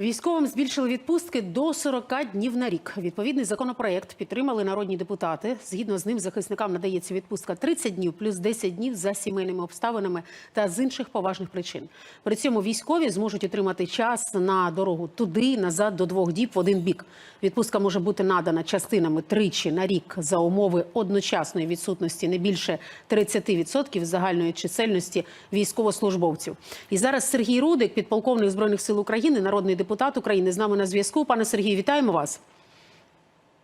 Військовим збільшили відпустки до 40 днів на рік. Відповідний законопроект підтримали народні депутати. Згідно з ним, захисникам надається відпустка 30 днів плюс 10 днів за сімейними обставинами та з інших поважних причин. При цьому військові зможуть отримати час на дорогу туди, назад до двох діб в один бік. Відпустка може бути надана частинами тричі на рік за умови одночасної відсутності не більше 30% загальної чисельності військовослужбовців. І зараз Сергій Рудик, підполковник збройних сил України, народний депутат України, з нами на зв'язку. Пане Сергію, вітаємо вас.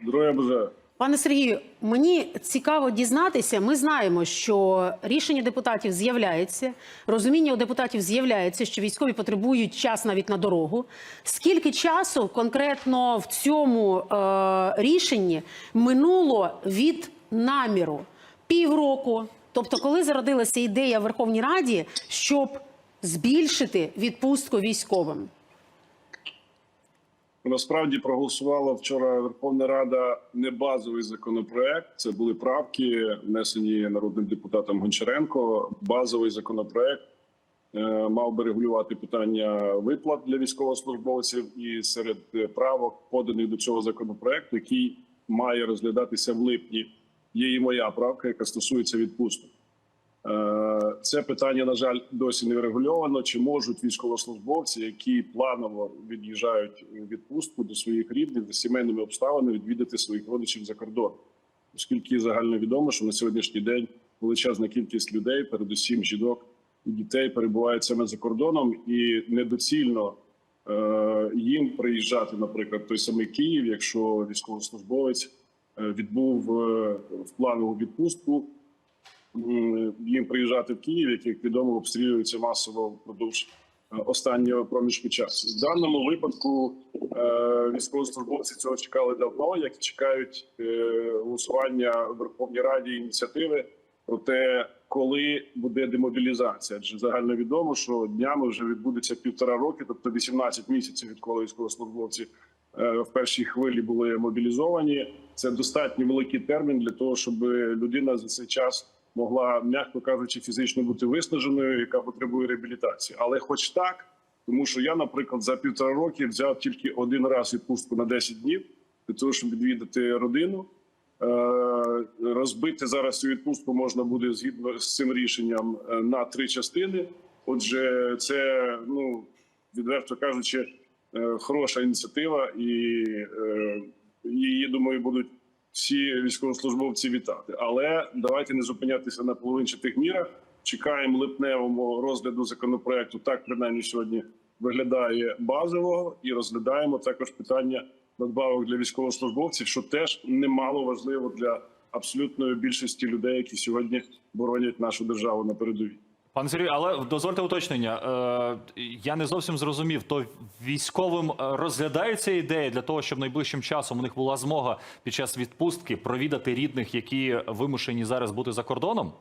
Здоров'я бажаю. Пане Сергію, мені цікаво дізнатися. Ми знаємо, що рішення депутатів з'являється, розуміння у депутатів з'являється, що військові потребують час навіть на дорогу. Скільки часу конкретно в цьому е, рішенні минуло від наміру? Півроку. Тобто, коли зародилася ідея в Верховній Раді, щоб збільшити відпустку військовим? Насправді проголосувала вчора Верховна Рада не базовий законопроект. Це були правки, внесені народним депутатом Гончаренко. Базовий законопроект е, мав би регулювати питання виплат для військовослужбовців. І серед правок, поданих до цього законопроекту, який має розглядатися в липні, є і моя правка, яка стосується відпусток. Е, Це питання, на жаль, досі не врегульовано. Чи можуть військовослужбовці, які планово від'їжджають відпустку до своїх рідних за сімейними обставинами, відвідати своїх родичів за кордон? Оскільки загально відомо, що на сьогоднішній день величезна кількість людей, передусім жінок і дітей, перебувають саме за кордоном, і недоцільно е, їм приїжджати, наприклад, той самий Київ, якщо військовослужбовець е, відбув в планову відпустку їм приїжджати в Київ, який, як відомо, обстрілюється масово впродовж е, останнього проміжку часу. В даному випадку е, військовослужбовці цього чекали давно, як чекають е, голосування в Верховній Раді ініціативи про те, коли буде демобілізація. Адже загально відомо, що днями вже відбудеться півтора роки, тобто 18 місяців, відколи військовослужбовці в першій хвилі були мобілізовані. Це достатньо великий термін для того, щоб людина за цей час могла, м'яко кажучи, фізично бути виснаженою, яка потребує реабілітації. Але, хоч так, тому що я, наприклад, за півтора роки взяв тільки один раз відпустку на 10 днів для того, щоб відвідати родину. Е, Розбити зараз цю відпустку можна буде згідно з цим рішенням е, на три частини. Отже, це ну відверто кажучи, е, хороша ініціатива, і її думаю будуть всі військовослужбовці вітати. Але давайте не зупинятися на половинчатих мірах. Чекаємо липневому розгляду законопроекту. Так принаймні сьогодні виглядає базового, і розглядаємо також питання надбавок для військовослужбовців, що теж немало важливо для абсолютної більшості людей, які сьогодні боронять нашу державу на передовій. Пане Сергію, але дозвольте уточнення. Е, я не зовсім зрозумів. То військовим е, розглядається ідея для того, щоб найближчим часом у них була змога під час відпустки провідати рідних, які вимушені зараз бути за кордоном.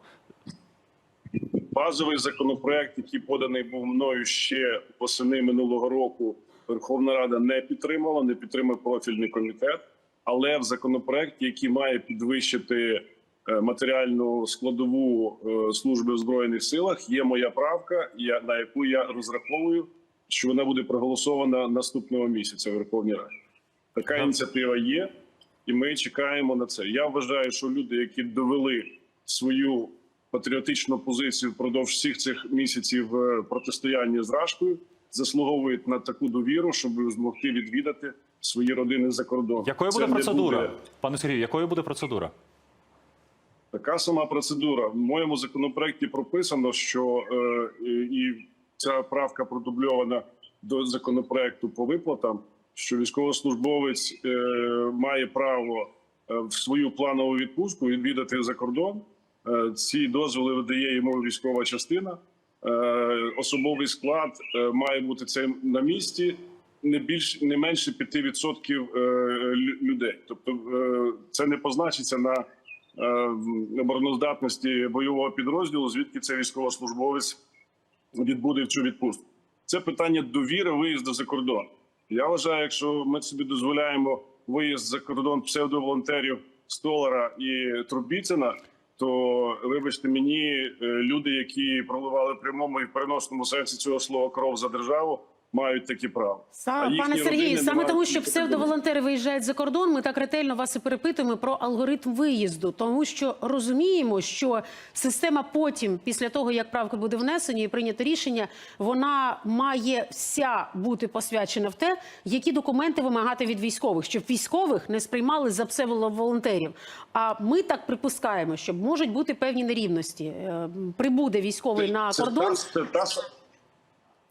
Базовий законопроект, який поданий був мною ще восени минулого року, Верховна Рада не підтримала, не підтримав профільний комітет. Але в законопроекті, який має підвищити матеріальну складову е, служби в збройних силах, є моя правка, я- на яку я розраховую, що вона буде проголосована наступного місяця в Верховній Раді. Така ініціатива є, і ми чекаємо на це. Я вважаю, що люди, які довели свою патріотичну позицію впродовж всіх цих місяців е, протистояння з Рашкою, заслуговують на таку довіру, щоб змогти відвідати свої родини за кордон. Якою буде процедура, буде пане Сергію? Якою буде процедура? Така сама процедура в моєму законопроекті прописано, що е, і ця правка продубльована до законопроекту по виплатам, що військовослужбовець е, має право е, в свою планову відпустку відвідати за кордон. Е, ці дозволи видає йому військова частина. Е, особовий склад е, має бути це на місці. Не більш не менше 5% е, людей. Тобто е, це не позначиться на обороноздатності бойового підрозділу, звідки цей військовослужбовець відбуде цю відпустку. Це питання довіри виїзду за кордон. Я вважаю, якщо ми собі дозволяємо виїзд за кордон псевдоволонтерів Столара і Трубіцина, то вибачте мені, е, люди, які проливали прямому і переносному сенсі цього слова кров за державу, мають такі права. Са, А їхні пане Сергію, саме тому, що псевдоволонтери виїжджають за кордон, ми так ретельно вас і перепитуємо про алгоритм виїзду, тому що розуміємо, що система потім, після того як правки буде внесені і прийнято рішення, вона має вся бути посвячена в те, які документи вимагати від військових, щоб військових не сприймали за псевдоволонтерів. А ми так припускаємо, що можуть бути певні нерівності. Е, Прибуде військовий на Це кордон. та- це та с-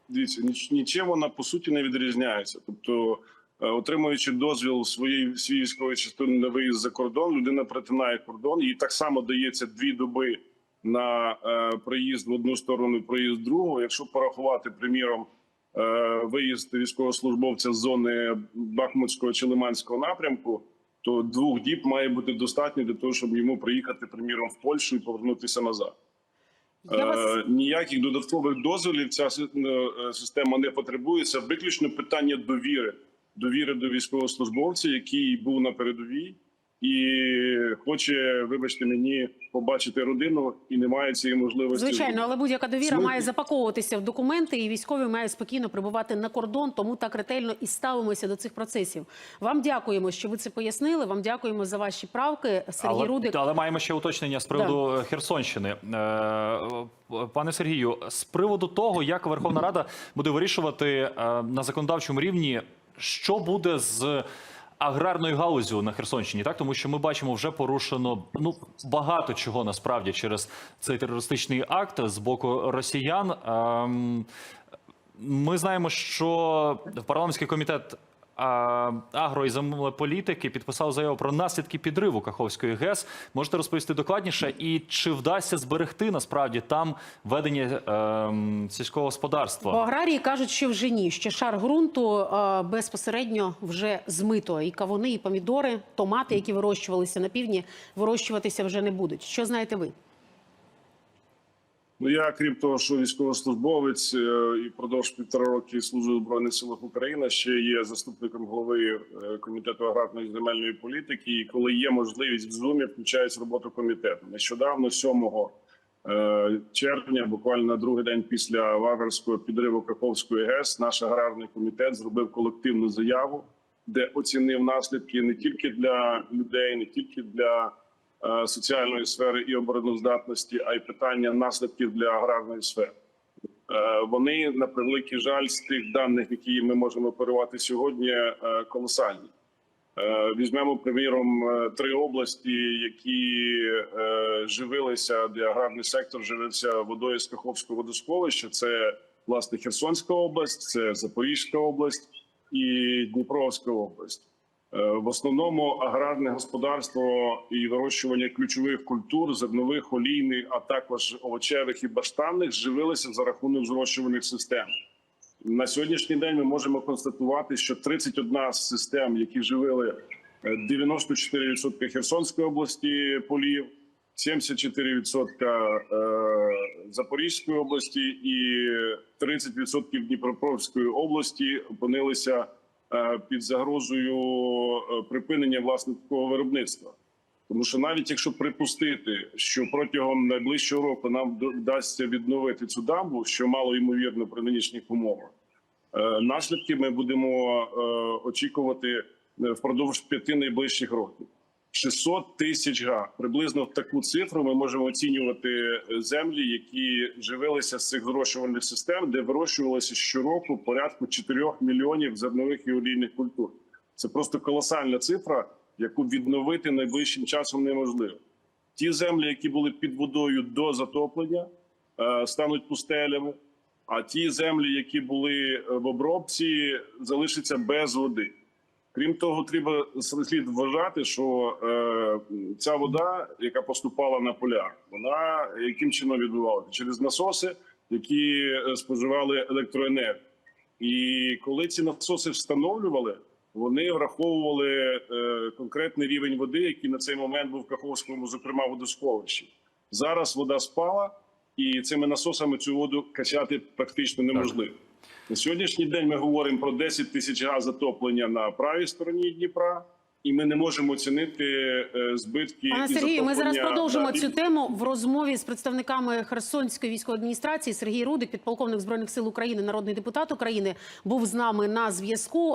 Дивіться, ніч- нічим вона по суті не відрізняється. Тобто, е, отримуючи дозвіл своєї свій військової частини на виїзд за кордон, людина перетинає кордон. Їй так само дається дві доби на е, проїзд в одну сторону, проїзд в другу. Якщо порахувати, приміром, е, виїзд військовослужбовця з зони Бахмутського чи Лиманського напрямку, то двох діб має бути достатньо для того, щоб йому приїхати, приміром, в Польщу і повернутися назад. Я вас Е, Ніяких додаткових дозволів ця е, система не потребує. Це виключно питання довіри, довіри до військовослужбовця, який був на передовій і хоче, вибачте мені, побачити родину і не має цієї можливості. Звичайно, але будь-яка довіра має запаковуватися в документи, і військові мають спокійно прибувати на кордон. Тому так ретельно і ставимося до цих процесів. Вам дякуємо, що ви це пояснили. Вам дякуємо за ваші правки. Сергій але, Рудик. але маємо ще уточнення з приводу Херсонщини. Е, Пане Сергію, з приводу того, як Верховна Рада буде вирішувати е, на законодавчому рівні, що буде з аграрною галузю на Херсонщині, так тому що ми бачимо, вже порушено ну багато чого насправді через цей терористичний акт з боку росіян. Ем, ми знаємо, що парламентський комітет агро і землеполітики підписав заяву про наслідки підриву Каховської ГЕС. Можете розповісти докладніше, і чи вдасться зберегти насправді там ведення ем, сільського Бо господарства? аграрії кажуть, що вже ні. Ще шар ґрунту е, безпосередньо вже змито. І кавуни, і помідори, томати, які вирощувалися на півдні, вирощуватися вже не будуть. Що знаєте ви? Ну я крім того, що військовослужбовець е, і впродовж півтора роки служив у збройних силах України, ще є заступником голови е, комітету аграрної земельної політики. І коли є можливість в зумі, включається роботу комітету. Нещодавно, 7 е, червня, буквально на другий день після вагнерського підриву Каховської ГЕС, наш аграрний комітет зробив колективну заяву, де оцінив наслідки не тільки для людей, не тільки для соціальної сфери і обороноздатності, а й питання наслідків для аграрної сфери. Е, Вони на превеликий жаль з тих даних, які ми можемо оперувати сьогодні, е, колосальні. Е, Візьмемо приміром е, три області, які е, живилися, де аграрний сектор живився водою з Каховського водосховища. Це власне Херсонська область, це Запорізька область і Дніпровська область. Е, В основному аграрне господарство і вирощування ключових культур, зернових, олійних, а також овочевих і баштанних живилися за рахунок зрощувальних систем. На сьогоднішній день ми можемо констатувати, що 31 з систем, які живили е, 94% Херсонської області полів, 74% е, Запорізької області і 30% Дніпропетровської області опинилися е, під загрозою е, припинення власне такого виробництва. Тому що навіть якщо припустити, що протягом найближчого року нам вдасться відновити цю дамбу, що мало ймовірно при нинішніх умовах, е, наслідки ми будемо е, очікувати е, впродовж п'яти найближчих років. 600 тисяч га. Приблизно в таку цифру ми можемо оцінювати е, землі, які живилися з цих зрошувальних систем, де вирощувалося щороку порядку 4 мільйонів зернових і олійних культур. Це просто колосальна цифра, яку відновити найближчим часом неможливо. Ті землі, які були під водою до затоплення, е, стануть пустелями. А ті землі, які були е, в обробці, залишаться без води. Крім того, треба слід вважати, що е, ця вода, яка поступала на поля, вона яким чином відбувалася через насоси, які е, споживали електроенергію. І коли ці насоси встановлювали, вони враховували е, конкретний рівень води, який на цей момент був в Каховському, зокрема водосховищі. Зараз вода спала, і цими насосами цю воду качати практично неможливо. На сьогоднішній день ми говоримо про 10 тисяч га затоплення на правій стороні Дніпра і ми не можемо оцінити е, збитки. Пане Сергію, ми зараз продовжимо цю тему в розмові з представниками Херсонської військової адміністрації. Сергій Рудик, підполковник збройних сил України, народний депутат України, був з нами на зв'язку.